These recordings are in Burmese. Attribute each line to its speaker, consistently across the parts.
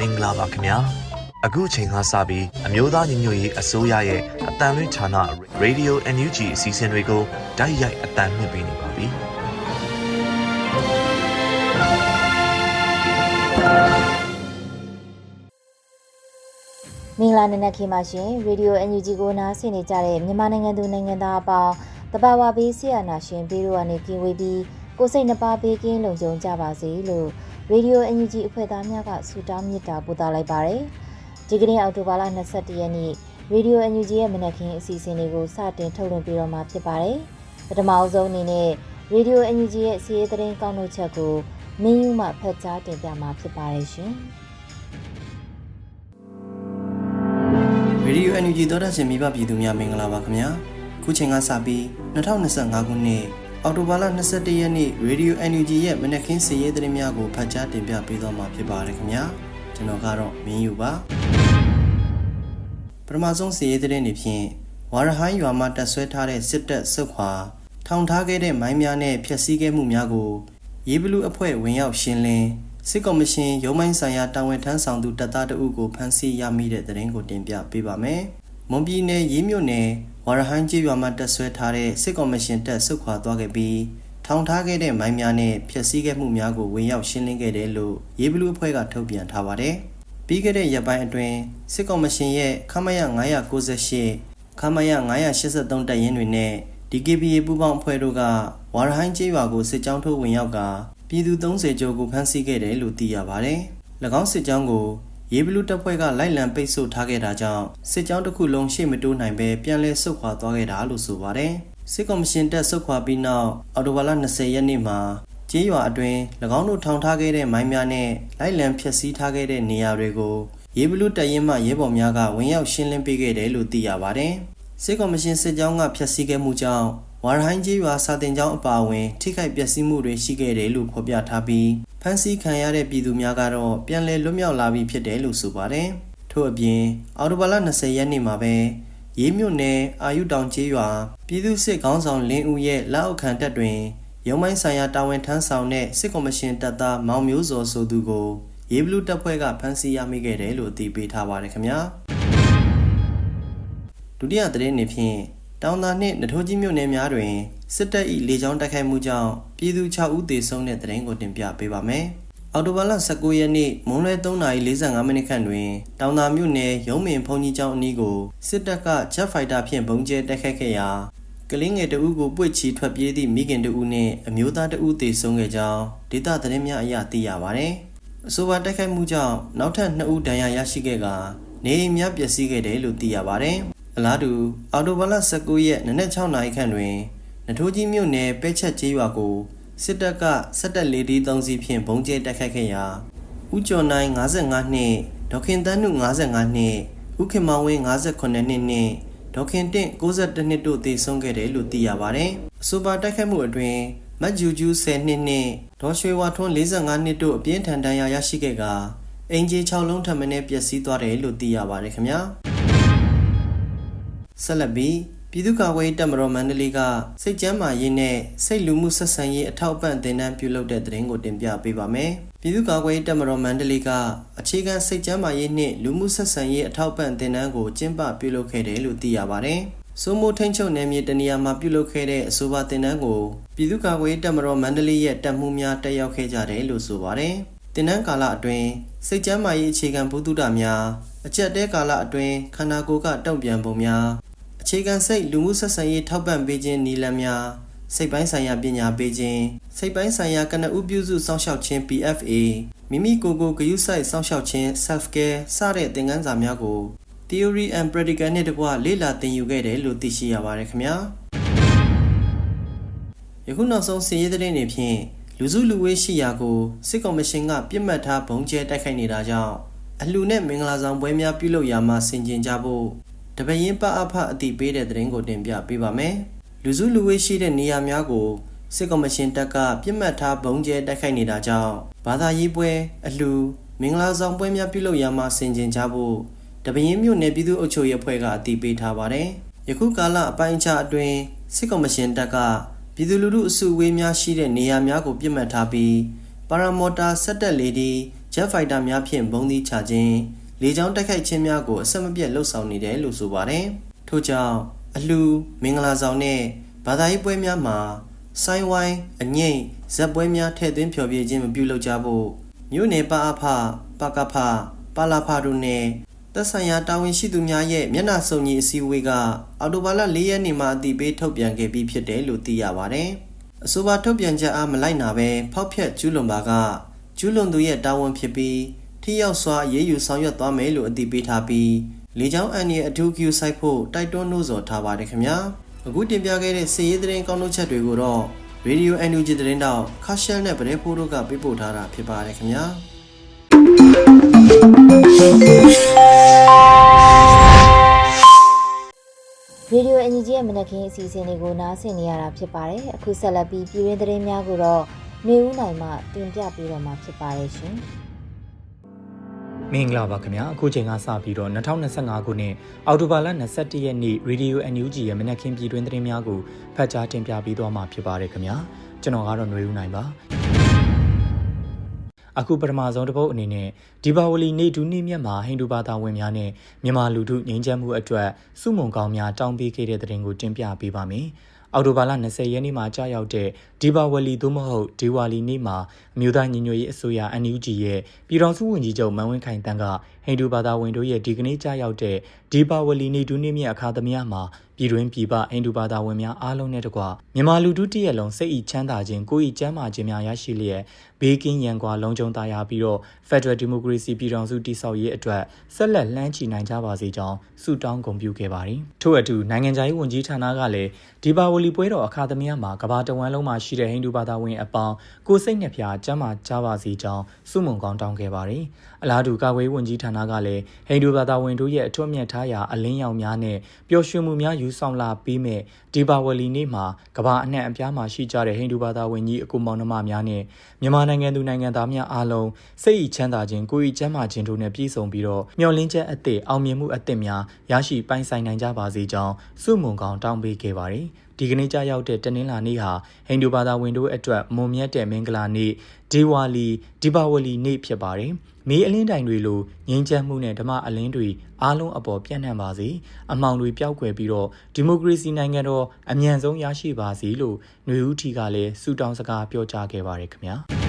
Speaker 1: မင်္ဂလာပါခင်ဗျာအခုချိန်ကစပြီးအမျိုးသားညီညွတ်ရေးအစိုးရရဲ့အတန်လွင့်ဌာန Radio NUG အစီအစဉ်တွေကိုဓာတ်ရိုက်အတန်လွှင့်ပေးနေပါပြီ။
Speaker 2: မင်္ဂလာနံနက်ခင်းပါရှင်ရေဒီယို NUG ကိုနားဆင်နေကြတဲ့မြန်မာနိုင်ငံသူနိုင်ငံသားအပေါင်းတဘာဝဘေးဆရာနာရှင်ဘေးတို့ကနေကင်းဝေးပြီးကိုယ်စိတ်နှပါဘေးကင်းလုံခြုံကြပါစေလို့ ရေဒီယို NUG အဖွဲ့သားများကဆုတောင်းမေတ္တာပို့သလိုက်ပါတယ်ဒီကနေ့အောက်တိုဘာလ22ရက်နေ့ရေဒီယို NUG ရဲ့မနက်ခင်းအစီအစဉ်လေးကိုစတင်ထုတ်လွှင့်ပေးတော့မှာဖြစ်ပါတယ်ပထမအဆုံးအနေနဲ့ရေဒီယို NUG ရဲ့စီးရဲသတင်းကောက်နှုတ်ချက်ကိုမင်းယူမှဖတ်ကြားတင်ပြမှာဖြစ်ပါတယ်ရှင်
Speaker 3: ရေဒီယို NUG သောတာရှင်မိဘပြည်သူများမင်္ဂလာပါခင်ဗျာခုချိန်ကစပြီး2025ခုနှစ် အောက်တိုဘာလ22ရက်နေ့ရေဒီယို NUG ရဲ့မနက်ခင်းစီးရဲသတင်းများကိုဖတ်ကြားတင်ပြပေးသွားမှာဖြစ်ပါတယ်ခင်ဗျာကျွန်တော်ကတော့မင်းယူပါပထမဆုံးစီးရဲသတင်းတွေဖြင့်ဝါရဟိုင်းရွာမှာတက်ဆွဲထားတဲ့စစ်တပ်စုခွာထောင်ထားခဲ့တဲ့မိုင်းများနဲ့ဖျက်ဆီးခဲ့မှုများကိုရေးဘလူးအဖွဲ့ဝင်ရောက်ရှင်းလင်းစစ်ကော်မရှင်ရုံးမိုင်းဆိုင်ရာတာဝန်ထမ်းဆောင်သူတပ်သားတအုပ်ကိုဖမ်းဆီးရမိတဲ့သတင်းကိုတင်ပြပေးပါမယ်။မွန်ပြည်နယ်ရေးမြို့နယ်ဝါရဟိုင်းကျေးရွာမှာတက်ဆွဲထားတဲ့စစ်ကော်မရှင်တပ်ဆုတ်ခွာသွားခဲ့ပြီးထောင်ထားခဲ့တဲ့မိုင်းများနဲ့ဖျက်ဆီးခဲ့မှုများကိုဝင်ရောက်ရှင်းလင်းခဲ့တယ်လို့ရေးဘလူးအဖွဲ့ကထုတ်ပြန်ထားပါတယ်။ပြီးခဲ့တဲ့ရက်ပိုင်းအတွင်းစစ်ကော်မရှင်ရဲ့ခမရ998ခမရ983တပ်ရင်းတွေနဲ့ DKBA ပူးပေါင်းအဖွဲ့တို့ကဝါရဟိုင်းကျေးရွာကိုစစ်ကြောင်းထိုးဝင်ရောက်ကပြည်သူ30ကျော်ကိုဖမ်းဆီးခဲ့တယ်လို့သိရပါတယ်။၎င်းစစ်ကြောင်းကို ရေးဘလူးတပ်ဖွဲ့ကလိုက်လံပိတ်ဆို့ထားခဲ့တာကြောင့်စစ်ကြောင်းတစ်ခုလုံးရှေ့မတိုးနိုင်ပဲပြန်လည်ဆုတ်ခွာသွားခဲ့တာလို့ဆိုပါတယ်။စစ်ကော်မရှင်တပ်ဆုတ်ခွာပြီးနောက်အော်တိုဘာလ20ရက်နေ့မှာကျေးရွာအတွင်း၎င်းတို့ထောင်ထားခဲ့တဲ့မိုင်းများနဲ့လိုက်လံဖျက်ဆီးထားခဲ့တဲ့နေရာတွေကိုရေးဘလူးတပ်ရင်းမှရဲဘော်များကဝင်ရောက်ရှင်းလင်းပေးခဲ့တယ်လို့သိရပါတယ်။စစ်ကော်မရှင်စစ်ကြောင်းကဖျက်ဆီးခဲ့မှုကြောင့်ဝါရဟိုင်းကြီးရွာစာတင်ကျောင်းအပါအဝင် ထိခိုက်ပျက်စီးမှုတွေရှိခဲ့တယ်လို့ဖော်ပြထားပြီး ဖမ်းဆီးခံရတဲ့ပြည်သူများကတော့ပြန်လည်လွတ်မြောက်လာပြီဖြစ်တယ်လို့ဆိုပါတယ်။ထို့အပြင်အော်တိုဘာလ20ရက်နေ့မှာပဲရေးမြို့နယ်အာယုတောင်ကျေးရွာပြည်သူ့စစ်ခေါင်းဆောင်လင်းဦးရဲ့လက်အောက်ခံတပ်တွင်ရုံးမိုင်းဆိုင်ရာတာဝန်ထမ်းဆောင်တဲ့စစ်ကော်မရှင်တပ်သားမောင်မျိုးစောဆိုသူကိုရေးဘလူးတပ်ဖွဲ့ကဖမ်းဆီးရမိခဲ့တယ်လို့အသိပေးထားပါတယ်ခင်ဗျာ။ဒုတိယသတင်းအနေဖြင့်တောင်သာနှင့်နထိုးကြီးမြို့နယ်များတွင် စစ်တပ်၏လေကြောင်းတိုက်ခိုက်မှုကြောင့်ပြည်သူ6ဦးသေဆုံးတဲ့သတင်းကိုတင်ပြပေးပါမယ်။အော်တိုဘာလ19ရက်နေ့မွန်းလွဲ3:45မိနစ်ခန့်တွင်တောင်သာမြို့နယ်ရုံးမင်ဖုန်ကြီးကျောင်းအနီးကိုစစ်တပ်က Jet Fighter ဖြင့်ဘုံကျဲတိုက်ခိုက်ခဲ့ရာကလင်းငယ်တအုပ်ကိုပွေ့ချီထွက်ပြေးသည့်မိခင်တအုပ်နှင့်အမျိုးသားတအုပ်သေဆုံးခဲ့ကြောင်းဒေသသတင်းများအရသိရပါသည်။အဆိုပါတိုက်ခိုက်မှုကြောင့်နောက်ထပ်2ဦးဒဏ်ရာရရှိခဲ့ကာနေအိမ်များပျက်စီးခဲ့တယ်လို့သိရပါသည်။အလားတူအော်တိုဘာလ19ရက်နနက်6နာရီခန့်တွင် နထိုးကြီးမြို့နယ်ပဲချက်ကျေးရွာကိုစစ်တပ်ကစက်တက်လေဒီ3စီးဖြင့်ဘုံကျဲတိုက်ခိုက်ခဲ့ရာဦးကျော်နိုင်55နှစ်ဒေါခင်တန်းနု55နှစ်ဦးခင်မောင်ဝင်း58နှစ်နှင့်ဒေါခင်တင့်62နှစ်တို့သေဆုံးခဲ့တယ်လို့သိရပါတယ်။အဆိုပါတိုက်ခိုက်မှုအတွင်းမတ်ဂျူဂျူး10နှစ်နှင့်ဒေါ်ရွှေဝါထွန်း45နှစ်တို့အပြင်းထန်ဒဏ်ရာရရှိခဲ့ကာအင်ဂျီ6လုံးထပ်မံပျက်စီးသွားတယ်လို့သိရပါတယ်ခင်ဗျာ။ဆက်လက်ပြီး ပြည်သူ့ကာကွယ်ရေးတပ်မတော်မန္တလေးကစိတ်ကျမ်းမာရေးနဲ့စိတ်လူမှုဆက်ဆံရေးအထောက်အပံ့တင်နန်းပြုလုပ်တဲ့သတင်းကိုတင်ပြပေးပါမယ်။ပြည်သူ့ကာကွယ်ရေးတပ်မတော်မန္တလေးကအခြေခံစိတ်ကျမ်းမာရေးနှင့်လူမှုဆက်ဆံရေးအထောက်အပံ့တင်နန်းကိုကျင်းပပြုလုပ်ခဲ့တယ်လို့သိရပါတယ်။စိုးမိုးထိန်ချုပ်နယ်မြေတနေရာမှာပြုလုပ်ခဲ့တဲ့အဆိုပါတင်နန်းကိုပြည်သူ့ကာကွယ်ရေးတပ်မတော်မန္တလေးရဲ့တပ်မှုများတက်ရောက်ခဲ့ကြတယ်လို့ဆိုပါတယ်။တင်နန်းကာလအတွင်းစိတ်ကျမ်းမာရေးအခြေခံဘုဒ္ဓတာများအကျက်တဲကာလအတွင်းခန္ဓာကိုယ်ကတုံ့ပြန်ပုံများ အခြေခံစိတ်လူမှုဆက်ဆံရေးထောက်ပံ့ပေးခြင်းနည်းလမ်းများစိတ်ပိုင်းဆိုင်ရာပညာပေးခြင်းစိတ်ပိုင်းဆိုင်ရာကနဦးပြုစုစောင့်ရှောက်ခြင်း PFA မိမိကိုယ်ကိုဂရုစိုက်စောင့်ရှောက်ခြင်း self care စတဲ့သင်ခန်းစာများကို theory and practical နဲ့တကွလေ့လာသင်ယူခဲ့တယ်လို့သိရှိရပါတယ်ခင်ဗျာယခုနောက်ဆုံးစီးရဲတဲ့နေဖြင့်လူစုလူဝေးရှိရာကိုစစ်ကော်မရှင်ကပြစ်မှတ်ထားဘုံကျဲတိုက်ခိုက်နေတာကြောင့်အလှနဲ့မင်္ဂလာဆောင်ပွဲများပြုလုပ်ရာမှာဆင်ကျင်ကြဖို့ တပရင်ပအဖအတိပေးတဲ့သတင်းကိုတင်ပြပေးပါမယ်။လူစုလူဝေးရှိတဲ့နေရာများကိုစစ်ကော်မရှင်တပ်ကပြစ်မှတ်ထားဘုံကျဲတိုက်ခိုက်နေတာကြောင့်ဘာသာရေးပွဲအလှမင်္ဂလာဆောင်ပွဲများပြုလုပ်ရာမှာဆင်ကျင်ကြဖို့တပရင်မြို့နယ်ပြည်သူ့အုပ်ချုပ်ရေးအဖွဲ့ကအတိပေးထားပါတယ်။ယခုကာလအပိုင်းအခြားအတွင်းစစ်ကော်မရှင်တပ်ကပြည်သူလူထုအစုအဝေးများရှိတဲ့နေရာများကိုပြစ်မှတ်ထားပြီးပါရာမော်တာဆက်တက်လေဒီဂျက်ဖိုက်တာများဖြင့်ဘုံသီးချခြင်း လေကြောင်းတိုက်ခိုက်ခြင်းများကိုအဆက်မပြတ်လှုပ်ဆောင်နေတယ်လို့ဆိုပါတယ်။ထို့ကြောင့်အလှမင်္ဂလာဆောင်နဲ့ဘာသာရေးပွဲများမှာဆိုင်းဝိုင်းအငိမ့်ဇက်ပွဲများထည့်သွင်းဖျော်ဖြေခြင်းမပြုလုပ်ကြဖို့မြို့နယ်ပအဖပကဖပါလာဖတို့နဲ့သက်ဆိုင်ရာတာဝန်ရှိသူများရဲ့မျက်နှာစုံညီအစည်းအဝေးကအော်တိုဘာလ၄ရက်နေ့မှာအတိပေးထုတ်ပြန်ခဲ့ပြီးဖြစ်တယ်လို့သိရပါတယ်။အဆိုပါထုတ်ပြန်ချက်အားမလိုက်နာဘဲဖောက်ဖျက်ကျူးလွန်ပါကကျူးလွန်သူရဲ့တာဝန်ဖြစ်ပြီး ထိရောက်စွာရေးယူဆောင်ရွက်သွားမယ်လို့အတိပေးထားပြီးလေကြောင်းအန်ရဲ့အထူး queue ဆိုင်ဖို့တိုက်တွန်းနှိုးဆော်ထားပါတယ်ခင်ဗျာ။အခုတင်ပြခဲ့တဲ့စီရေးသတင်းကောင်းတို့ချက်တွေကိုတော့ Radio NUG သတင်းတောက်ခါရှယ်နဲ့ဗရဲဖိုးတို့ကပေးပို့ထားတာဖြစ်ပါတယ်ခင်ဗျာ။။
Speaker 2: ရေဒီယိုအန်ဂျီရဲ့မနက်ခင်းအစီအစဉ်လေးကိုနားဆင်နေရတာဖြစ်ပါတယ်။အခုဆက်လက်ပြီးပြည်တွင်းသတင်းများကိုတော့နေဦးနိုင်မှတင်ပြပေးတော့မှာဖြစ်ပါတယ်ရှင်။
Speaker 4: မင်္ဂလာပါခင်ဗျာအခုချိန်ကစပြီးတော့2025ခုနှစ်အောက်တိုဘာလ21ရက်နေ့ Radio NUG ရဲ့မနက်ခင်းပြည်တွင်းသတင်းများကိုဖတ်ကြားတင်ပြပေးသွားမှာဖြစ်ပါတယ်ခင်ဗျာကျွန်တော်ကတော့ຫນွေဦးနိုင်ပါအခုပထမဆုံးတစ်ပုတ်အနေနဲ့ဒီပါဝလီနေဒူးနေ့မြတ်မှာဟိန္ဒူဘာသာဝင်များနဲ့မြန်မာလူထုငြိမ်းချမ်းမှုအတွက်စုမုံကောင်းများတောင်းပေးခဲ့တဲ့သတင်းကိုတင်ပြပေးပါမယ် အော်တိုဘာလ20ရက်နေ့မှာကြာရောက်တဲ့ဒီပါဝလီသို့မဟုတ်ဒီဝါလီနေ့မှာအမျိုးသားညီညွတ်ရေးအစိုးရ NUG ရဲ့ပြည်ထောင်စုဝန်ကြီးချုပ်မန်ဝင်းခိုင်တန်းကဟိန္ဒူဘာသာဝင်တို့ရဲ့ဒီကနေ့ကြာရောက်တဲ့ဒီပါဝလီနေ့ဒုနေ့မြတ်အခါသမယမှာပြည်တွင်းပြည်ပဟိန္ဒူဘာသာဝင်များအားလုံးနဲ့တကွမြန်မာလူထုတရက်လုံးစိတ်ဤချမ်းသာခြင်းကိုယ်ဤကျမ်းမာခြင်းများရရှိလျက်ဘေးကင်းရန်ကွာလုံခြုံသာယာပြီးတော့ Federal Democracy ပြည်ထောင်စုတည်ဆောက်ရေးအတွက်ဆက်လက်လှမ်းချီနိုင်ကြပါစေကြောင်းဆုတောင်းဂုဏ်ပြုခဲ့ပါတယ်။ထို့အတူနိုင်ငံခြားရေးဝန်ကြီးဌာနကလည်းဒီပါဝလီပွဲတော်အခါသမယမှာကမ္ဘာတဝန်းလုံးမှာရှိတဲ့ဟိန္ဒူဘာသာဝင်အပေါင်းကိုစိတ်နှပြကျမ်းမာကြပါစေကြောင်းဆုမွန်ကောင်းတောင်းခဲ့ပါတယ်။အလားတူကာကွယ်ဝန်ကြီးဌာနကလည်းဟိန္ဒူဘာသာဝင်တို့ရဲ့အထွတ်အမြတ်ထားရာအလင်းရောင်များနဲ့ပျော်ရွှင်မှုများယူဆောင်လာပြီးမဲ့ဒီပါဝလီနေ့မှာကမ္ဘာအနှံ့အပြားမှာရှိကြတဲ့ဟိန္ဒူဘာသာဝင်ကြီးအကူမောင်နှမများနဲ့မြန်မာနိုင်ငံသူနိုင်ငံသားများအားလုံးစိတ်ဤချမ်းသာခြင်းကိုယ်ဤကျမ်းမာခြင်းတို့နဲ့ပြည့်စုံပြီးတော့မျှော်လင့်ချက်အသစ်အောင်မြင်မှုအသစ်များရရှိပိုင်ဆိုင်နိုင်ကြပါစေကြောင်းဆုမွန်ကောင်းတောင်းပေးခဲ့ပါတယ်။ ဒီကနေ့ကြာရောက်တဲ့တနင်္လာနေ့ဟာဟိန္ဒူဘာသာဝင်တို့အတွက်မွန်မြတ်တဲ့မင်္ဂလာနေ့ဒေဝါလီဒီပါဝလီနေ့ဖြစ်ပါတယ်။မေးအလင်းတိုင်တွေလိုငြိမ်းချမ်းမှုနဲ့ဓမ္မအလင်းတွေအားလုံးအပေါ်ပြန့်နှံ့ပါစေ။အမောင်တွေပျောက်ကွယ်ပြီးတော့ဒီမိုကရေစီနိုင်ငံတော်အမြန်ဆုံးရရှိပါစေလို့ຫນွေဦးထီကလည်းဆုတောင်းစကားပြောကြားခဲ့ပါတယ်ခင်ဗျာ။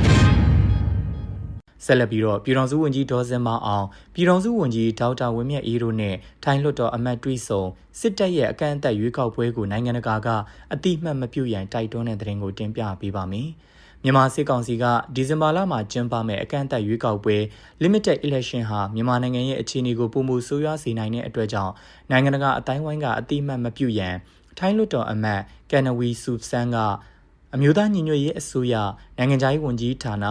Speaker 4: ဆက်လက်ပြီးတော့ပြည်တော်စုဝန်ကြီးဒေါ်စင်မအောင်ပြည်တော်စုဝန်ကြီးဒေါက်တာဝင်းမြတ်အေးတို့နဲ့ထိုင်းလွှတ်တော်အမတ်တွိဆုံစစ်တပ်ရဲ့အကန့်အသတ်ရွေးကောက်ပွဲကိုနိုင်ငံတကာကအတိမတ်မပြုတ်ရန်တိုက်တွန်းတဲ့တဲ့ရင်ကိုတင်ပြပေးပါမယ်။မြန်မာစစ်ကောင်စီကဒီဇင်ဘာလမှာကျင်းပမဲ့အကန့်အသတ်ရွေးကောက်ပွဲ limited election ဟာမြန်မာနိုင်ငံရဲ့အခြေအနေကိုပုံမှုဆိုးရွားစေနိုင်တဲ့အတွက်ကြောင့်နိုင်ငံတကာအတိုင်းဝိုင်းကအတိမတ်မပြုတ်ရန်ထိုင်းလွှတ်တော်အမတ်ကန်နဝီဆူဆန်ကအမျိုးသားညီညွတ်ရေးအစိုးရနိုင်ငံခြားရေးဝန်ကြီးဌာန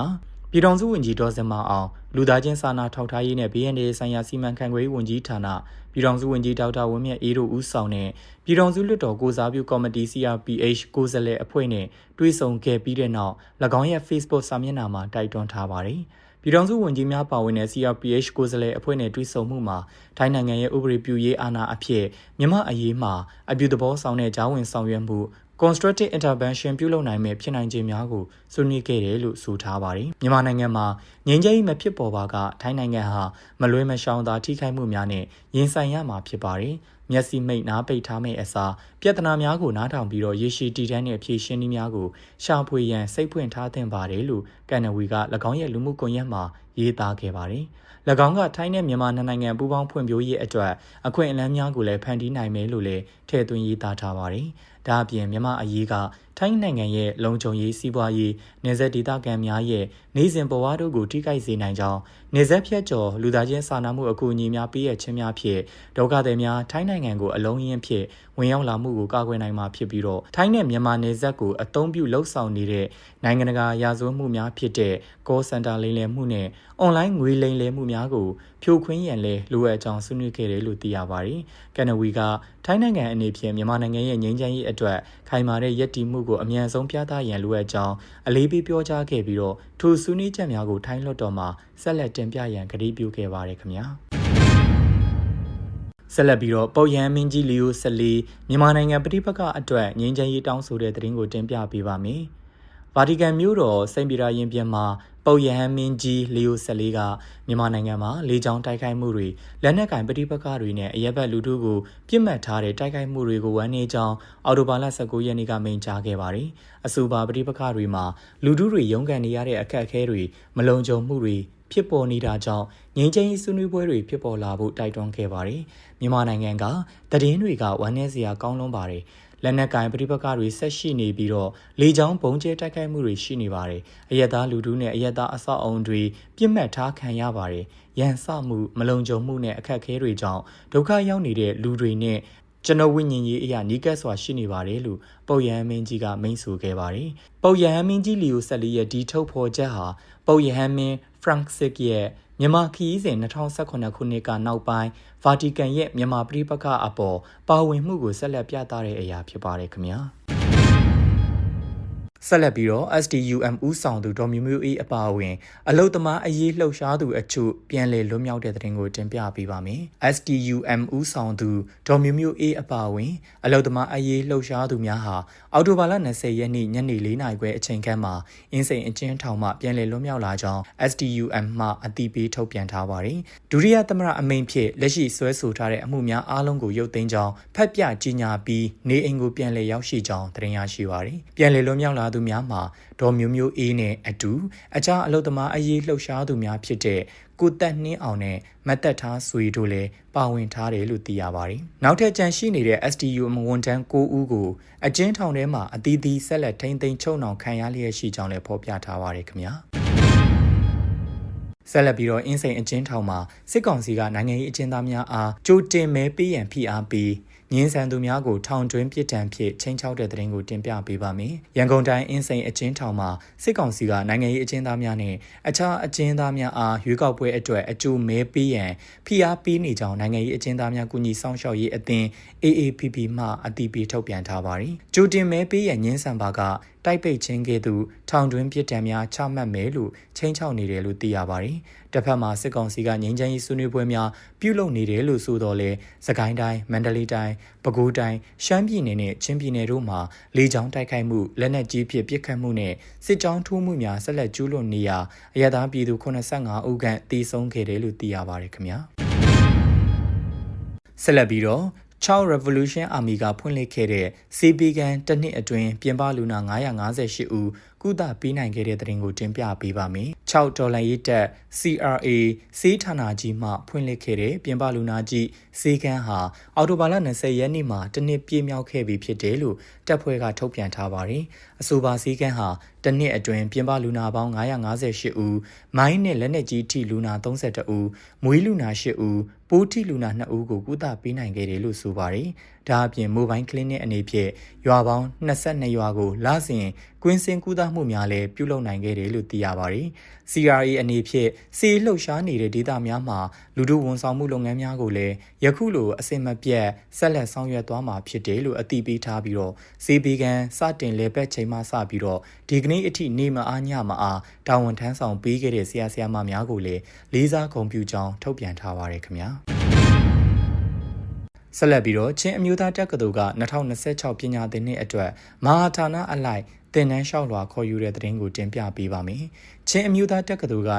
Speaker 4: ပြည်ထောင်စုဝန်ကြီးဒေါ်စင်မအောင်လူသားချင်းစာနာထောက်ထားရေးနဲ့ BND ဆိုင်ရာစီမံခန့်ခွဲရေးဝန်ကြီးဌာနပြည်ထောင်စုဝန်ကြီးဒေါက်တာဝင်းမြတ်အေးတို့ဦးဆောင်တဲ့ပြည်ထောင်စုလွှတ်တော်ကိုစားပြုကော်မတီ CRPH ကိုယ်စားလှယ်အဖွဲ့နဲ့တွေ့ဆုံခဲ့ပြီးတဲ့နောက်၎င်းရဲ့ Facebook စာမျက်နှာမှာတိုက်တွန်းထားပါတယ်။ပြည်ထောင်စုဝန်ကြီးများပါဝင်တဲ့ CRPH ကိုယ်စားလှယ်အဖွဲ့နဲ့တွေ့ဆုံမှုမှာထိုင်းနိုင်ငံရဲ့ဥပဒေပြုရေးအာဏာအဖြစ်မြမအရေးမှာအပြုသဘောဆောင်တဲ့ဂျာဝင်ဆောင်ရွက်မှု constructive intervention ပြုလုပ်နိုင်မဲ့ဖြစ်နိုင်ခြင်းများကိုဆွေးနွေးခဲ့တယ်လို့ဆိုထားပါတယ်။မြန်မာနိုင်ငံမှာငြိမ်းချမ်းရေးမဖြစ်ပေါ်ပါကထိုင်းနိုင်ငံဟာမလွဲမရှောင်သာထိခိုက်မှုများနဲ့ရင်ဆိုင်ရမှာဖြစ်ပါတယ်။မျက်စိမိတ်နားပိတ်ထားမယ့်အစားပြဿနာများကိုနားထောင်ပြီးတော့ရေရှည်တည်တံ့တဲ့ဖြေရှင်းနည်းများကိုရှာဖွေရန်စိတ်ဖွင့်ထားသင့်ပါတယ်လို့ကန်နဝီက၎င်းရဲ့လူမှုကွန်ရက်မှာရေးသားခဲ့ပါတယ်။၎င်းကထိုင်းနဲ့မြန်မာနှစ်နိုင်ငံပူးပေါင်းဖွံ့ဖြိုးရေးအတွက်အခွင့်အလမ်းများကိုလည်းဖန်တီးနိုင်မယ်လို့လည်းထည့်သွင်းရေးသားထားပါတယ်။ ဒါအပြင်မြန်မာအရေးကထိုင်းနိုင်ငံရဲ့လုံခြုံရေးစီးပွားရေးနေဆက်ဒေသခံများရဲ့နေစဉ်ဘဝတို့ကိုထိခိုက်စေနိုင်ကြောင်းနေဆက်ဖြတ်ကျော်လူသားချင်းစာနာမှုအကူအညီများပေးရခြင်းများဖြင့်ဒုက္ခသည်များထိုင်းနိုင်ငံကိုအလုံးရင်းဖြင့်ဝင်ရောက်လာမှုကိုကာကွယ်နိုင်မှာဖြစ်ပြီးတော့ထိုင်းနဲ့မြန်မာနယ်စပ်ကိုအသုံးပြုလှုပ်ဆောင်နေတဲ့နိုင်ငံတကာရာဇဝတ်မှုများဖြစ်တဲ့ call center လိမ်လည်မှုနဲ့ online ငွေလိမ်လည်မှုများကိုဖြိုခွင်းရန်လဲလိုအပ်ကြောင်းဆွေးနွေးခဲ့တယ်လို့သိရပါတယ်။ကန်နဝီကထိုင်းနိုင်ငံအနေဖြင့်မြန်မာနိုင်ငံရဲ့ငြိမ်းချမ်းရေးအတွက်ခိုင်မာတဲ့ရည်တည်မှုကိုအမြန်ဆုံးပြသရန်လိုအပ်ကြောင်းအလေးပေးပြောကြားခဲ့ပြီးတော့ထိုဆွေးနွေးချက်များကိုထိုင်းလွှတ်တော်မှာဆက်လက်တင်ပြရန်ကတိပြုခဲ့ပါတယ်ခင်ဗျာဆက်လက်ပြီးတော့ပုတ်ရန်မင်းကြီးလီယိုဆက်လီမြန်မာနိုင်ငံပြည်ပကအတွက်ငြိမ်းချမ်းရေးတောင်းဆိုတဲ့သတင်းကိုတင်ပြပေးပါမယ်။ဗာတီကန်မြို့တော်စိန့်ပီတာရင်ပြင်မှာ ပုတ်ရဟန်းမင်းကြီးလီယိုဆက်လေးကမြန်မာနိုင်ငံမှာလေကြောင်းတိုက်ခိုက်မှုတွေလက်နက်ကင်ပဋိပက္ခတွေနဲ့အရက်ဘက်လူထုကိုပြစ်မှတ်ထားတဲ့တိုက်ခိုက်မှုတွေကိုဝန်နေကြောင်းအော်တိုဘာလ19ရက်နေ့ကမိန့်ကြားခဲ့ပါတယ်။အဆိုပါပဋိပက္ခတွေမှာလူထုတွေရုန်းကန်နေရတဲ့အခက်အခဲတွေမလုံခြုံမှုတွေဖြစ်ပေါ်နေတာကြောင့်ငြိမ်းချမ်းရေးဆွေးနွေးပွဲတွေဖြစ်ပေါ်လာဖို့တိုက်တွန်းခဲ့ပါတယ်။မြန်မာနိုင်ငံကသတင်းတွေကဝမ်းနည်းစရာကောင်းလွန်းပါတယ်။ လက်နက်ကင်ပဋိပက္ခတွေဆက်ရှိနေပြီးတော့လေကြောင်းပုံကျဲတိုက်ခိုက်မှုတွေရှိနေပါတယ်။အယက်သားလူထုနဲ့အယက်သားအဆောက်အုံတွေပြစ်မှတ်ထားခံရပါတယ်။ရန်စမှုမလုံခြုံမှုနဲ့အခက်အခဲတွေကြောင့်ဒုက္ခရောက်နေတဲ့လူတွေနဲ့ကျွန်တော်ဝိညာဉ်ရေးအရာနီးကပ်စွာရှိနေပါတယ်လို့ပုတ်ရဟန်းမင်းကြီးကမိန့်ဆိုခဲ့ပါတယ်။ပုတ်ရဟန်းမင်းကြီးလီယိုဆက်လီရဲ့ဒီထုတ်ဖော်ချက်ဟာပုတ်ရဟန်းမင်း Frank Sick ရဲ့ မြန်မာခီးစဉ်2018ခုနှစ်ကနောက်ပိုင်းဗာတီကန်ရဲ့မြန်မာပြည်ပကအပေါ်ပါဝင်မှုကိုဆက်လက်ပြသတဲ့အရာဖြစ်ပါတယ်ခင်ဗျာ ဆက်လက်ပြီးတော့ SDUM ဦးဆောင်သူဒေါ်မျိုးမျိုးအေးအပါအဝင် အလုတ်သမားအရေးလှုပ်ရှားသူအချို့ပြန်လည်လွတ်မြောက်တဲ့တဲ့တင်ကိုတင်ပြပေးပါမယ်။ SDUM ဦးဆောင်သူဒေါ်မျိုးမျိုးအေးအပါအဝင် အလုတ်သမားအရေးလှုပ်ရှားသူများဟာအော်တိုဘာလ20ရက်နေ့ညနေ4နာရီခွဲအချိန်ခန့်မှာအင်းစိန်အကျဉ်းထောင်မှပြန်လည်လွတ်မြောက်လာကြောင်း SDUM မှအသိပေးထုတ်ပြန်ထားပါတယ်။ဒုတိယသမရအမိန့်ဖြင့်လက်ရှိဆွဲဆိုထားတဲ့အမှုများအားလုံးကိုရုပ်သိမ်းကြောင်းဖတ်ပြကြေညာပြီးနေအိမ်ကိုပြန်လည်ရောက်ရှိကြောင်းသတင်းရရှိပါသည်။ပြန်လည်လွတ်မြောက်လာသူများမှာဒေါ်မျိုးမျိုးအေးနဲ့အတူအခြားအလုသမားအရေးလှုပ်ရှားသူများဖြစ်တဲ့ကိုတက်နှင်းအောင်နဲ့မတ်တက်ထားဆွေတို့လည်းပါဝင်ထားတယ်လို့သိရပါတယ်။နောက်ထပ်ကြန့်ရှိနေတဲ့ SDU အမဝန်တန်း9ဦးကိုအကျဉ်းထောင်ထဲမှာအသီးသီးဆက်လက်ထိန်းသိမ်းချုပ်နှောင်ခံရလျက်ရှိကြောင်းလည်းဖော်ပြထားပါတယ်ခင်ဗျာ။ဆက်လက်ပြီးတော့အင်းစိန်အကျဉ်းထောင်မှာစစ်ကောင်စီကနိုင်ငံရေးအကျဉ်းသားများအားကြိုတင်မဲပေးရန်ဖိအားပေး ငင်းဆန်သူများကိုထောင်တွင်းပြစ်ဒဏ်ဖြင့်ချင်းချောက်တဲ့တဲ့ရင်ကိုတင်ပြပေးပါမယ်။ရန်ကုန်တိုင်းအင်းစိန်အကျဉ်းထောင်မှာစစ်ကောင်စီကနိုင်ငံရေးအကျဉ်းသားများနဲ့အခြားအကျဉ်းသားများအားရွေးကောက်ပွဲအတွက်အကျိုးမဲပေးရန်ဖိအားပေးနေကြောင်းနိုင်ငံရေးအကျဉ်းသားများကူညီဆောင်ရှောက်ရေးအသင်း AAPP မှအတည်ပြုထုတ်ပြန်ထားပါတယ်။ကြိုတင်မဲပေးရန်ငင်းဆန်ပါကတိုက်ပိတ်ခြင်းကဲ့သို့ထောင်တွင်းပြစ်ဒဏ်များချမှတ်မယ်လို့ချင်းချောက်နေတယ်လို့သိရပါတယ်။ တစ်ဖက်မှာစစ်ကောင်စီကငြိမ်းချမ်းရေးဆွေးနွေးပွဲများပြုလုပ်နေတယ်လို့ဆိုတော့လေစကိုင်းတိုင်းမန္တလေးတိုင်းပဲခူးတိုင်းရှမ်းပြည်နယ်နဲ့ချင်းပြည်နယ်တို့မှာလေကြောင်းတိုက်ခိုက်မှုလက်နက်ကြီးဖြင့်ပစ်ခတ်မှုနဲ့စစ်ကြောင်းထိုးမှုများဆက်လက်ကျူးလွန်နေရာအရသာပြည်သူ85ဦးခန့်တေဆုံးခဲ့တယ်လို့သိရပါတယ်ခင်ဗျာဆက်လက်ပြီးတော့ 6 Revolution Army ကဖွင့်လှစ်ခဲ့တဲ့စီပီကန်တစ်နှစ်အတွင်းပြင်ပလူနာ958ဦးကုသပေးနိုင်ခဲ့တဲ့တဲ့ရင်ကိုတင်ပြပေးပါမယ်။6ဒေါ်လာရေးတက် CRA စေးဌာနကြီးမှဖွင့်လှစ်ခဲ့တဲ့ပြင်ပလူနာကြီးစေကန်းဟာအော်တိုဘာလ20ရက်နေ့မှာတစ်နှစ်ပြည့်မြောက်ခဲ့ပြီဖြစ်တယ်လို့တပ်ဖွဲ့ကထုတ်ပြန်ထားပါတယ်။အဆိုပါစေကန်းဟာတစ်နှစ်အတွင်းပြင်ပလူနာပေါင်း958ဦးမိုင်းနဲ့လက်နက်ကြီးထိလူနာ32ဦးမွေးလူနာ8ဦး ပိုးထိလူနာ2ဦးကိုကုသပေးနိုင်ခဲ့တယ်လို့ဆိုပါတယ်။ဒါအပြင်မိုဘိုင်းကလနစ်အနေဖြင့်ရွာပေါင်း22ရွာကိုလစဉ် ကွင်းစင်ကုသမှုများလည်းပြုလုပ်နိုင်ခဲ့တယ်လို့သိရပါတယ်။ CRA အနေဖြင့်စီလှုပ်ရှားနေတဲ့ဒေသများမှာလူထုဝန်ဆောင်မှုလုပ်ငန်းများကိုလည်းယခုလိုအစင်မပြတ်ဆက်လက်ဆောင်ရွက်သွားမှာဖြစ်တယ်လို့အသိပေးထားပြီးတော့စေဘီကန်စတင်လေပတ်ချိန်မှစပြီးတော့ဒီကနေ့အထိနေမအားညမအားတာဝန်ထမ်းဆောင်ပေးခဲ့တဲ့ဆရာဆရာမများကိုလည်းလေးစားဂုဏ်ပြုကြောင်းထုတ်ပြန်ထားပါတယ်ခင်ဗျာ။ဆက်လက်ပြီးတော့ချင်းအမျိုးသားတက္ကသိုလ်က2026ပညာသင်နှစ်အတွက်မဟာဌာနအလိုက် သင်တန်းလျှောက်လွှာခေါ်ယူတဲ့သတင်းကိုတင်ပြပေးပါမယ်။ချင်းအမျိုးသားတက္ကသိုလ်က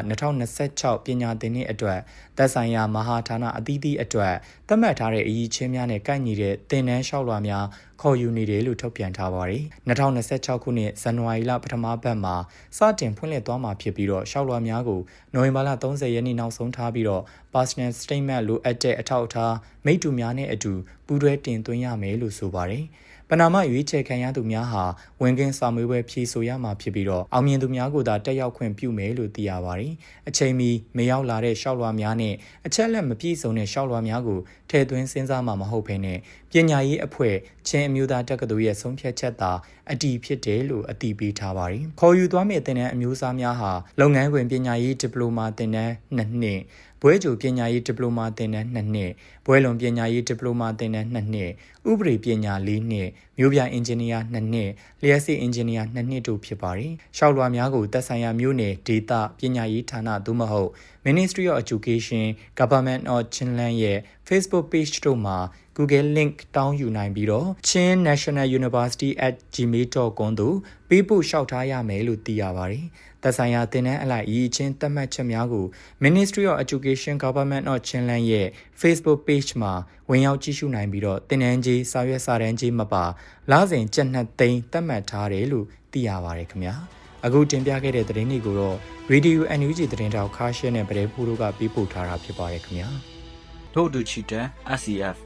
Speaker 4: 2026ပညာသင်နှစ်အတွက်သက်ဆိုင်ရာမဟာဌာနအသီးသီးအတွက်သတ်မှတ်ထားတဲ့အရည်ချင်းများနဲ့ကိုက်ညီတဲ့သင်တန်းလျှောက်လွှာများခေါ်ယူနေတယ်လို့ထုတ်ပြန်ထားပါတယ်။2026ခုနှစ်ဇန်နဝါရီလပထမပတ်မှာစတင်ဖွင့်လှစ်သွားမှာဖြစ်ပြီးတော့လျှောက်လွှာများကိုနိုဝင်ဘာလ30ရက်နေ့နောက်ဆုံးထားပြီးတော့ personal statement လိုအပ်တဲ့အထောက်အထားမိတ္တူများနဲ့အတူပူးတွဲတင်သွင်းရမယ်လို့ဆိုပါတယ်။ ပနာမရွေးချယ်ခံရသူများဟာဝန်ကင်းစာမေးပွဲဖြေဆိုရမှာဖြစ်ပြီးတော့အောင်မြင်သူများကိုသာတက်ရောက်ခွင့်ပြုမယ်လို့သိရပါတယ်။အချိန်မီမရောက်လာတဲ့ရှောက်လွှာများနဲ့အချက်လက်မပြည့်စုံတဲ့ရှောက်လွှာများကိုထည့်သွင်းစဉ်းစားမှာမဟုတ်ဘဲနဲ့ပညာရေးအဖွဲ့ချင်းအမျိုးသားတက္ကသိုလ်ရဲ့ဆုံးဖြတ်ချက်သာအတည်ဖြစ်တယ်လို့အတည်ပြုထားပါတယ်။ခေါ်ယူသွားမယ့်သင်တန်းအမျိုးအစားများဟာလုပ်ငန်းခွင်ပညာရေးဒီပလိုမာသင်တန်း2နှစ်ဘွဲ့ကြိုပညာရေးဒီပလိုမာသင်တန်း2နှစ် ဘွဲ့လွန်ပညာရေးဒီပလိုမာသင်တန်း2နှစ်ဥပဒေပညာ4နှစ်မြို့ပြအင်ဂျင်နီယာ2နှစ်လျှက်စစ်အင်ဂျင်နီယာ2နှစ်တို့ဖြစ်ပါတယ်။ရှောက်လွှာများကိုသက်ဆိုင်ရာမြို့နယ်ဒေသပညာရေးဌာနသို့မဟုတ် Ministry of Education Government of Chinland ရဲ့ Facebook page တို့မှာ Google link တောင်းယူနိုင်ပြီးတော့ Chin National University@gmail.com သို့ပေးပို့လျှောက်ထားရမယ်လို့သိရပါတယ်။သက်ဆိုင်ရာသင်တန်းအလိုက်အရေးချင်းသတ်မှတ်ချက်များကို Ministry of Education Government of Chinland ရဲ့ Facebook page မှာဝင်ရောက်ကြည့်ရှုနိုင်ပြီးတော့သင်တန်းကြီးစာရွက်စာတမ်းကြီးမပါလစဉ်ကျက်နှစ်သိန်းသတ်မှတ်ထားတယ်လို့သိရပါတယ်ခင်ဗျာ။အခုတင်ပြခဲ့တဲ့သတင်းတွေကိုတော့ Radio NUG သတင်းတောက်ခါရှဲနဲ့ဗရဲဖူးတို့ကပေးပို့ထားတာဖြစ်ပါတယ်ခင်ဗျာ။
Speaker 5: တို့အတူချီတန် SCF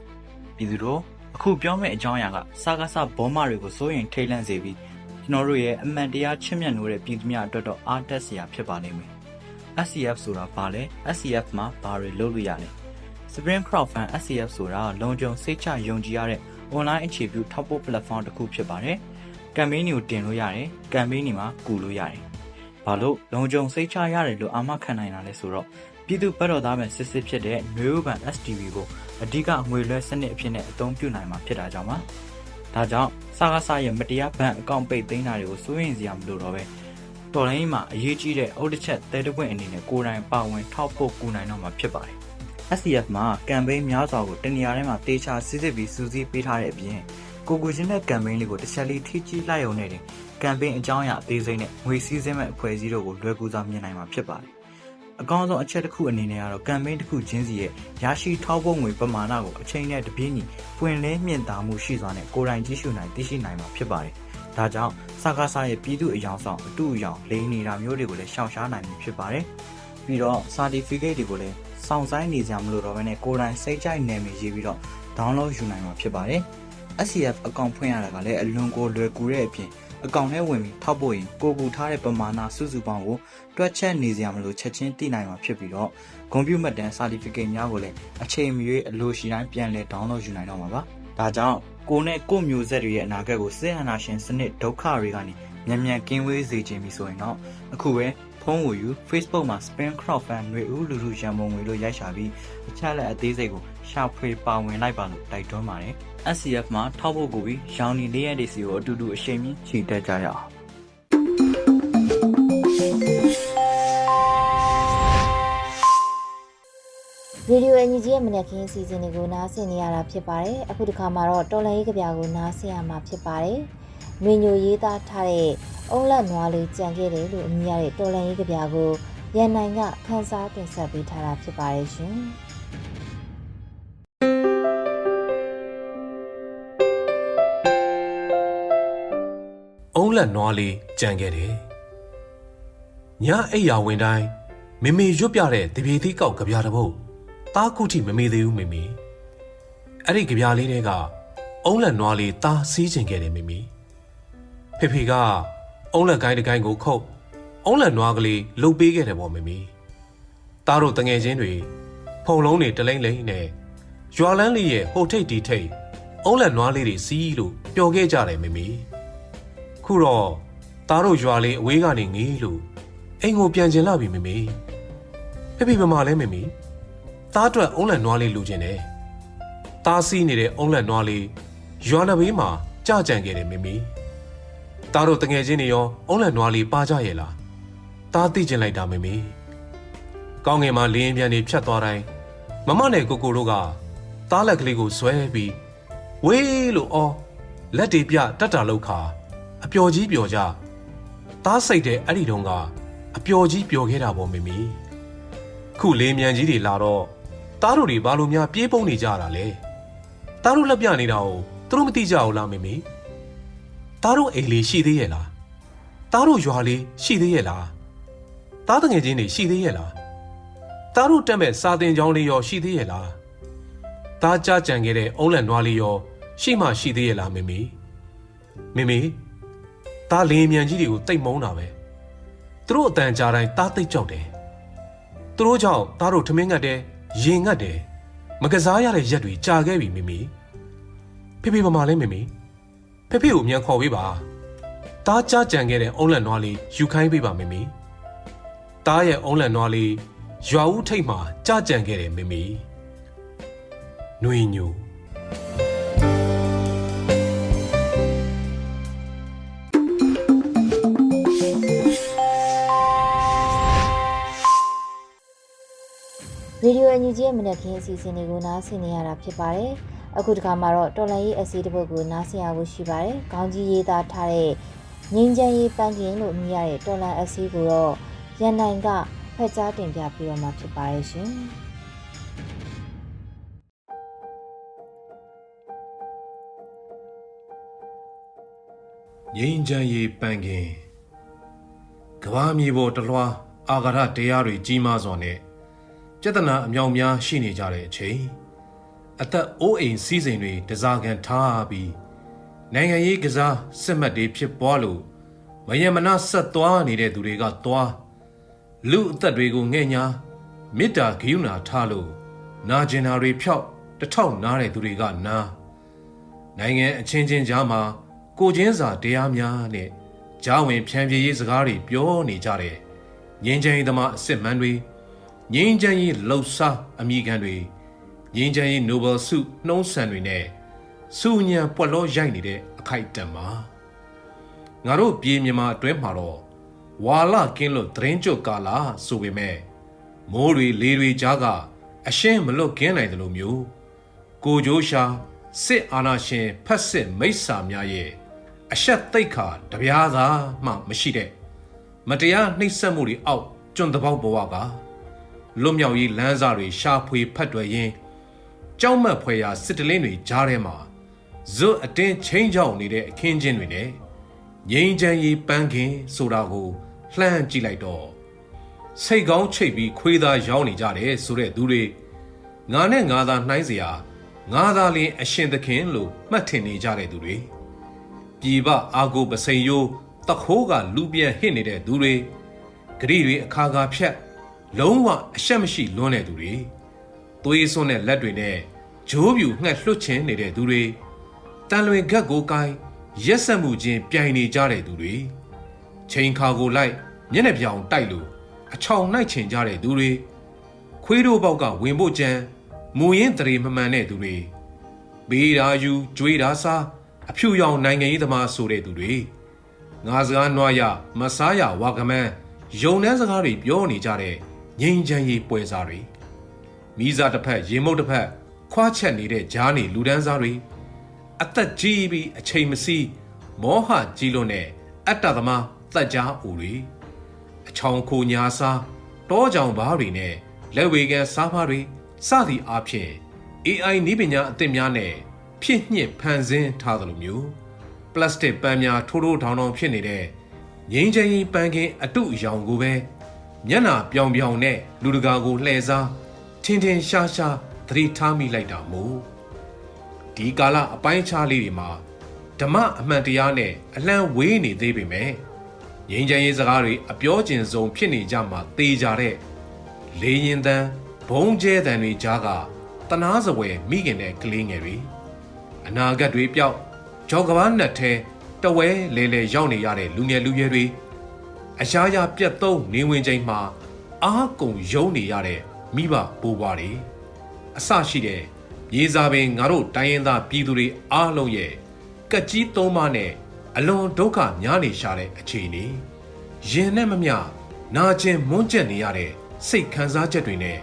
Speaker 5: ပြည်သူတို့အခုပြောမယ့်အကြောင်းအရာကစာကားစာဘောမတွေကိုစိုးရင်ထိတ်လန့်စေပြီးကျွန်တော်တို့ရဲ့အမှန်တရားချစ်မြတ်နိုးတဲ့ပြည်သူများအတွက်တော့အားတက်စရာဖြစ်ပါလိမ့်မယ် SCF ဆိုတာဘာလဲ SCF မှာဘာတွေလုပ်လို့ရလဲ Spring Crowd Fund SCF ဆိုတာလုံခြုံစိတ်ချယုံကြည်ရတဲ့ online အခြေပြုထောက်ပို့ platform တစ်ခုဖြစ်ပါတယ်ကမ်ပိန်းတွေကိုတင်လို့ရတယ်ကမ်ပိန်းတွေမှာကူလို့ရတယ်ဘာလို့လုံခြုံစိတ်ချရတယ်လို့အာမခံနိုင်တာလဲဆိုတော့ပြည်သူ့ဘက်တော်သားမဲ့စစ်စစ်ဖြစ်တဲ့မျိုးဘန် STV ကိုအဓိကငွေလွှဲစနစ်အဖြစ်နဲ့အသုံးပြုနိုင်မှာဖြစ်တာကြောင့်ပါဒါကြောင့်စာကားစာရဲ့မတရားဘဏ်အကောင့်ပိတ်သိမ်းတာတွေကိုစိုးရင်စရာမလိုတော့ပဲတော်လိုင်းမှာအရေးကြီးတဲ့အုတ်တစ်ချက်တဲတပွင့်အနေနဲ့ကိုယ်တိုင်ပါဝင်ထောက်ပို့ကူနိုင်တော့မှာဖြစ်ပါတယ် SCF မှာကမ်ပိန်းများစွာကိုတနေရာထဲမှာတေချာစစ်စစ်ပြီးစူးစီးပေးထားတဲ့အပြင်ကိုကိုချင်းတဲ့ကမ်ပိန်းလေးကိုတစ်ချက်လေးထိကြည့်လိုက်ရုံနဲ့တင်ကမ်ပိန်းအကြောင်းအရာအသေးစိတ်နဲ့ငွေစည်းစိမ်မဲ့အဖွဲ့အစည်းတို့ကိုလွယ်ကူစွာမြင်နိုင်မှာဖြစ်ပါတယ်အကောင်းဆုံးအချက်တစ်ခုအနေနဲ့ကတော့ကမ်ပိန်းတစ်ခုချင်းစီရဲ့ရရှိထောက်ပို့ငွေပမာဏကိုအချိန်နဲ့တပြေးညီပွင့်လင်းမြင့်တာမှုရှိစွာနဲ့ကိုယ်တိုင်ကြည့်ရှုနိုင်သိရှိနိုင်မှာဖြစ်ပါတယ်။ဒါကြောင့်စကားစားရဲ့ပြည်သူအယောင်ဆောင်အတူအယောင်လိန်နေတာမျိုးတွေကိုလည်းရှောင်ရှားနိုင်မှာဖြစ်ပါတယ်။ပြီးတော့ certificate တွေကိုလည်း စောင့်ဆိုင်းနေကြမလို့တော့ဘဲနဲ့ကိုယ်တိုင်စိတ်ကြိုက်နာမည်ရေးပြီးတော့ download ယူနိုင်မှာဖြစ်ပါတယ်။ SCF အကောင့်ဖွင့်ရတာကလည်းအလွန်ကိုလွယ်ကူတဲ့အပြင်အကောင့်ထဲဝင်ပြီးထောက်ပို့ရင်ကိုကူထားတဲ့ပမာဏစုစုပေါင်းကိုတွက်ချက်နေစရာမလိုချက်ချင်းသိနိုင်မှာဖြစ်ပြီးတော့ကွန်ပျူတာတန် certificate များကိုလည်းအချိန်မရွေးအလိုရှိတိုင်းပြန်လည် download ယူနိုင်တော့မှာပါ။ဒါကြောင့်ကိုနဲ့ကိုမျိုးဆက်တွေရဲ့အနာဂတ်ကိုစစ်အာဏာရှင်စနစ်ဒုက္ခတွေကနေမြန်မြန်ကင်းဝေးစေခြင်းပြီဆိုရင်တော့အခုပဲ ဖုန်းကိုယူ Facebook မှာ Spin Crowdfund ငွေဦးလူလူရန်ပုံငွေလို့ရိုက်ရှာပြီးအချက်လက်အသေးစိတ်ကိုရှာဖွေပါဝင်လိုက်ပါလို့တိုက်တွန်းပါတယ်။ SCF မှာထောက်ဖို့ကိုပြီးရောင်နီလေးရက်တွေစီကိုအတူတူအရှိန်မြင့်ချီတက်ကြရအောင်
Speaker 2: ရေဒီယိုအန်ယူဂျီရဲ့မနက်ခင်းအစီအစဉ်တွေကိုနားဆင်နေရတာဖြစ်ပါတယ်အခုဒီခါမှာတော့တော်လန်ရေးကြပြကိုနားဆင်ရမှာဖြစ်ပါတယ်မင်းညိုရေးသားထားတဲ့ အုံလက်နွားလေးကြံခဲ့တယ်လို့အမည်ရတဲ့တော်လန်ရေးကြပြကိုရန်နိုင်ကခန်းစားတင်ဆက်ပေးထားတာဖြစ်ပါတယ်ရှင်
Speaker 6: အုံးလက်နွားလေးကြံခဲ့တယ်။ညအိယာဝင်တိုင်းမေမေရွတ်ပြတဲ့တပြေသီးကောက်ကြပြားတစ်ပုတ်တားခုထိမမေသေးဘူးမေမေ။အဲ့ဒီကြပြားလေးတွေကအုံးလက်နွားလေးတားစီးချင်ခဲ့တယ်မေမေ။ဖေဖေက အုံးလက်ကိုင်းတစ်ကိုင်းကိုခုတ်အုံးလက်နွားကလေးလှုပ်ပေးခဲ့တယ်ပေါ့မေမေ။တားတို့တငယ်ချင်းတွေဖုံလုံးတွေတလိမ့်လိမ့်နဲ့ရွာလန်းလေးရဲ့ဟိုထိတ်ဒီထိတ်အုံးလက်နွားလေးတွေစီးလို့ပျော်ခဲ့ကြတယ်မေမေ။ခုတော့သားတို့ရွာလေးအဝေးကနေငေးလို့အိမ်ကိုပြန်ကျင်လာပြီမေမေဖေဖေမမလဲမေမေသားအတွက်အုံးလန်နွားလေးလူချင်းတယ်သားစီးနေတဲ့အုံးလန်နွားလေးရွာနဘေးမှာကြကြံခဲ့တယ်မေမေ သားတို့တငယ်ချင်းတွေရောအုံးလန်နွားလေးပါကြရဲ့လားသားသိကျင်လိုက်တာမေမေကောင်းငယ်မှာလင်းရင်ပြန်နေဖြတ်သွားတိုင်းမမနဲ့ကိုကိုတို့ကသားလက်ကလေးကိုဆွဲပြီးဝေးလို့အော်လက်တွေပြတတ်တာလောက်ခါအပျော်ကြီးပျော်ကြသားစိတ်တဲ့အဲ့ဒီတုန်းကအပျော်ကြီးပျော်ခဲ့တာပေါ့မမီခုလေးမြန်ကြီးတွေလာတော့သားတို့တွေဘာလို့များပြေးပုံနေကြတာလဲသားတို့လက်ပြနေတာကိုသူတို့မသိကြဘူးလားမမီ သားတို့အိမ်လေးရှိသေးရဲ့လားသားတို့ရွာလေးရှိသေးရဲ့လားသားတငယ်ချင်းတွေရှိသေးရဲ့လားသားတို့တက်မဲ့စာတင်ကြောင်းလေးရောရှိသေးရဲ့လားသားကြကြံခဲ့တဲ့အုံးလန်နွားလေးရောရှိမှရှိသေးရဲ့လားမမီမမီတားလင်းမြန်ကြီးတွေကိုတိတ်မုန်းတာပဲသူတို့အတန်ကြာတိုင်းတားတိတ်ကြောက်တယ်သူတို့ကြောင့်တားတို့ထမင်းငတ်တယ်ရင်ငတ်တယ်မကစားရတဲ့ရက်တွေကြာခဲ့ပြီမိမိဖေဖေမမလဲမိမိ ဖေဖေကိုမြန်ခေါ်ပေးပါတားကြကြံခဲ့တဲ့အုံးလန်နွားလေးယူခိုင်းပေးပါမိမိတားရဲ့အုံးလန်နွားလေးရွာဦးထိတ်မှာကြကြံခဲ့တယ်မိမိຫນွေညူ
Speaker 2: ရရေဒီယိုအန်ယူဂျီရဲ့မနက်ခင်းအစီအစဉ်တွေကိုနားဆင်နေရတာဖြစ်ပါတယ် အခုတခါမှာတော့တော်လန်ရေးအစီတစ်ပုဒ်ကိုနားဆင်ရဖို့ရှိပါတယ်ခေါင်းကြီးရေးသားထားတဲ့ငင်းချမ်းရေးပန်းကင်လို့မြည်ရတဲ့တော်လန်အစီကိုတော့ရန်နိုင်ကဖက်ကြားတင်ပြပြီးတော့မှဖြစ်ပါတယ်ရှင်
Speaker 6: ငိမ့်ချမ်းရေးပန်းကင်ကဘာမြေပေါ်တလွှာအာဃာတတရားတွေကြီးမားစွာနဲ့ပြဿနာအမြောင်များရှိနေကြတဲ့အချိန် အသက်အိုးအိမ်စီးစိမ်တွေတစားကန်ထားပြီးနိုင်ငံရေးကစားစစ်မှတ်တွေဖြစ်ပွားလို့မယမနာဆက်သွားနေတဲ့သူတွေကသွားလူအသက်တွေကိုငဲ့ညာမေတ္တာဂိယူနာထားလို့နာကျင်နာတွေဖြောက်တထောက်နားတဲ့သူတွေကနားနိုင်ငံအချင်းချင်းကြားမှာကိုချင်းစာတရားများနဲ့ဂျာဝင်ဖြန့်ပြေးရေးစကားတွေပြောနေကြတယ်။ငင်းချမ်းရေးသမားအစ်စ်မန်းတွေငင်းချမ်းရေးလှုပ်ရှားအမိခံတွေ ငင်းချမ်းရေးနိုဘယ်ဆုနှုံးဆန်တွေနဲ့စူညံပွက်လို့ရိုက်နေတဲ့အခိုက်အတန့်မှာငါတို့ပြည်မြန်မာအတွင်းမှာတော့ဝါလကင်းလို့သတင်းကြွကာလာဆိုပေမဲ့မိုးတွေလေတွေကြားကအရှင်းမလွတ်ကင်းနိုင်တယ်လို့မျိုးကိုကြိုးရှာစစ်အာဏာရှင်ဖက်စစ်မိစ္ဆာများရဲ့အဆက်သိတ်ခါတပြားသာမှမရှိတဲ့မတရားနှိပ်စက်မှုတွေအောက်ကျွန်းတပေါက်ဘဝကလွတ်မြောက်ရေးလမ်းစာတွေရှာဖွေဖတ်တွယ်ရင်း ကြောက်မက်ဖွယ်ရာစစ်တလင်းတွေကြားထဲမှာဇွတ်အတင်းချင်းချောက်နေတဲ့အခင်းချင်းတွေနဲ့ငိမ့်ချမ်းရေးပန်းခင်ဆိုတာကိုလှမ်းကြည့်လိုက်တော့စိတ်ကောင်းချိတ်ပြီးခွေးသားရောင်းနေကြတယ်ဆိုတဲ့သူတွေ ငါနဲ့ငါသာနှိုင်းเสียငါသာလင်အရှင်သခင်လို့မှတ်ထင်နေကြတဲ့သူတွေပြည်ပအာကိုပစိန်ယိုးတခိုးကလူပြက်ဟစ်နေတဲ့သူတွေဂရိတွေအခါခါဖြတ်လုံးဝအရှက်မရှိလွန်းတဲ့သူတွေ သွေးစွန်းတဲ့လက်တွေနဲ့ဂျိုးပြူငှက်လွှတ်ချင်းနေတဲ့သူတွေတန်လွင်ဂတ်ကိုကိုင်းရက်ဆက်မှုချင်းပြိုင်နေကြတဲ့သူတွေချိန်ခါကိုလိုက်မျက်နှာပြောင်တိုက်လို့အချောင်နိုင်ချင်ကြတဲ့သူတွေခွေးတို့ဘောက်ကဝင်ဖို့ကြံမူရင်းတရေမမှန်တဲ့သူတွေဘေးရာယူကြွေးတာစားအဖြူရောင်နိုင်ငံရေးသမားဆိုတဲ့သူတွေငါစကားနွားရမစားရဝါကမန်းယုံနှန်းစကားတွေပြောနေကြတဲ့ငိမ့်ချမ်းရေးပွဲစားတွေ မိစားတစ်ဖက်ရေမုတ်တစ်ဖက်ခွာချက်နေတဲ့ဂျားနေလူဒန်းစားတွေအသက်ကြီးပြီးအချိန်မစီမောဟကြီးလွန်းတဲ့အတ္တသမားသက်ကြားအိုတွေအချောင်ခိုညာစားတောကြောင်ဘားတွေနဲ့လက်ဝေကန်စားဖားတွေစသည့်အားဖြင့် AI နည်းပညာအသစ်များနဲ့ဖြစ်ညှစ်ဖန်ဆင်းထားသလိုမျိုးပလတ်စတစ်ပန်းများထိုးထိုးထောင်ထောင်ဖြစ်နေတဲ့ငိမ့်ချင်ရင်ပန်းကင်းအတုအယောင်ကိုပဲမျက်နာပြောင်ပြောင်နဲ့လူတကာကိုလှည့်စား ထင်ထင်ရှားရှားသတိထားမိလိုက်တာမို့ဒီကာလအပိုင်းအခြားလေးတွေမှာဓမ္မအမှန်တရားနဲ့အလံဝေးနေသေးပေမဲ့ငင်းချမ်းရေးစကားတွေအပြောကျင်ဆုံးဖြစ်နေကြမှာသေကြတဲ့လေရင်တန်းဘုံကျဲတန်တွေကြားကတနာစပွဲမိခင်တဲ့ကလေးငယ်တွေအနာဂတ်တွေပျောက်ကြောကဘာနဲ့ထဲတဝဲလေလေရောက်နေရတဲ့လူငယ်လူရွယ်တွေအရှားရပြတ်သုံးနေဝင်ချိန်မှာအားကုန်ယုံနေရတဲ့ မိဘပိုးပွားတွေအဆရှိတဲ့မြေစာပင်ငါတို့တိုင်းရင်းသားပြည်သူတွေအားလုံးရဲ့ကက်ကြီးသုံးပါးနဲ့အလွန်ဒုက္ခများနေရှာတဲ့အခြေအနေရင်နဲ့မမျှနာကျင်မွန်းကျက်နေရတဲ့စိတ်ခံစားချက်တွေနဲ့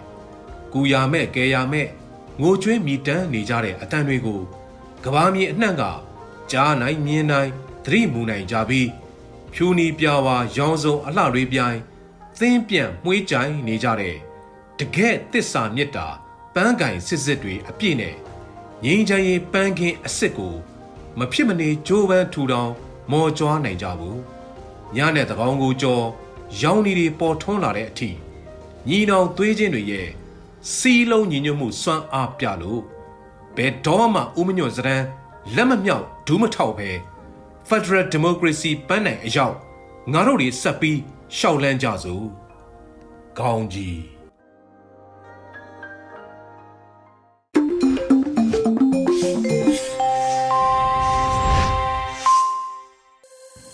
Speaker 6: ကူရမဲ့ကဲရမဲ့ငိုကြွေးမိတမ်းနေကြတဲ့အတန်တွေကိုကဘာမြေအနှံ့ကကြားနိုင်မြင်နိုင်သတိမူနိုင်ကြပြီးဖြူနီပြဝါရောင်စုံအလှတွေပြိုင်သင်းပြန့်မှွေးကြိုင်နေကြတဲ့ တကဲ့တစ္ဆာမေတ္တာပန်းကင်စစ်စစ်တွေအပြည့်နဲ့ငင်းချင်ရင်ပန်းကင်းအစ်စ်ကိုမဖြစ်မနေကြိုးပမ်းထူထောင်မော်ကြွားနိုင်ကြဘူးညနဲ့တကောင်းကိုကြော်ရောင်နေတွေပေါ်ထွန်းလာတဲ့အထိညီနောင်သွေးချင်းတွေရဲ့စီးလုံးညီညွတ်မှုစွမ်းအားပြလို့ဘယ်တော့မှဦးမညွတ်စရန်လက်မမြောက်ဒူးမထောက်ပဲ Federal Democracy ပန်းနိုင်အရောက်ငါတို့တွေဆက်ပြီးရှောက်လန်းကြစို့ကောင်းကြီး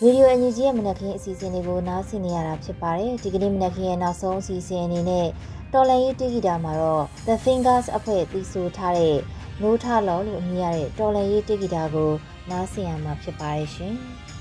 Speaker 2: ရေဒီယိုအန်ယူဂျီရဲ့မနက်ခင်းအစီအစဉ်လေးကိုနားဆင်နေရတာဖြစ်ပါတယ်ဒီကနေ့မနက်ခင်းရဲ့နောက်ဆုံးအစီအစဉ်အနေနဲ့တော်လန်ရေးတီဂီတာမှာတော့ The Fingers အဖွဲ့တီးဆိုထားတဲ့ No ထလော်လို့အမည်ရတဲ့တော်လန်ရေးတီဂီတာကိုနားဆင်ရမှာဖြစ်ပါတယ်ရှင်။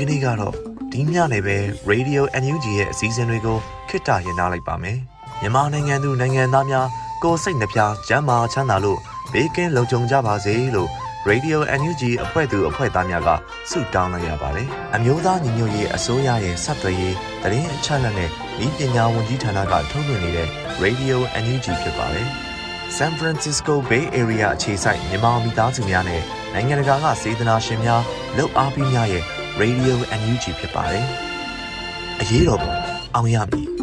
Speaker 7: ကနေ့ကတော့ဒီညနေပဲ
Speaker 1: Radio NUG ရဲ့အစည်းအဝေးတွေကိုခਿੱတရရနိုင်ပါမယ်။မြန်မာနိုင်ငံသူနိုင်ငံသားများကိုယ်စိတ်နှပြကျန်းမာချမ်းသာလို့ဘေးကင်းလုံခြုံကြပါစေလို့ Radio NUG အဖွဲ့သူအဖွဲ့သားများကဆုတောင်းလိုက်ရပါတယ်။အမျိုးသားညီညွတ်ရေးအစိုးရရဲ့ဆက်သွယ်ရေးတရင်အချက်အလက်နဲ့ဤပညာဝန်ကြီးဌာနကထုတ်လွှင့်နေတဲ့ Radio NUG ဖြစ်ပါတယ်။ San Francisco Bay Area အခြေစိုက်မြန်မာမိသားစုများနဲ့နိုင်ငံတကာကစေတနာရှင်များလှုပ်အားပေးများရဲ့ Radio NUG ဖြစ်ပါတယ်။အရေးတော်ပုံအောင်ရမည်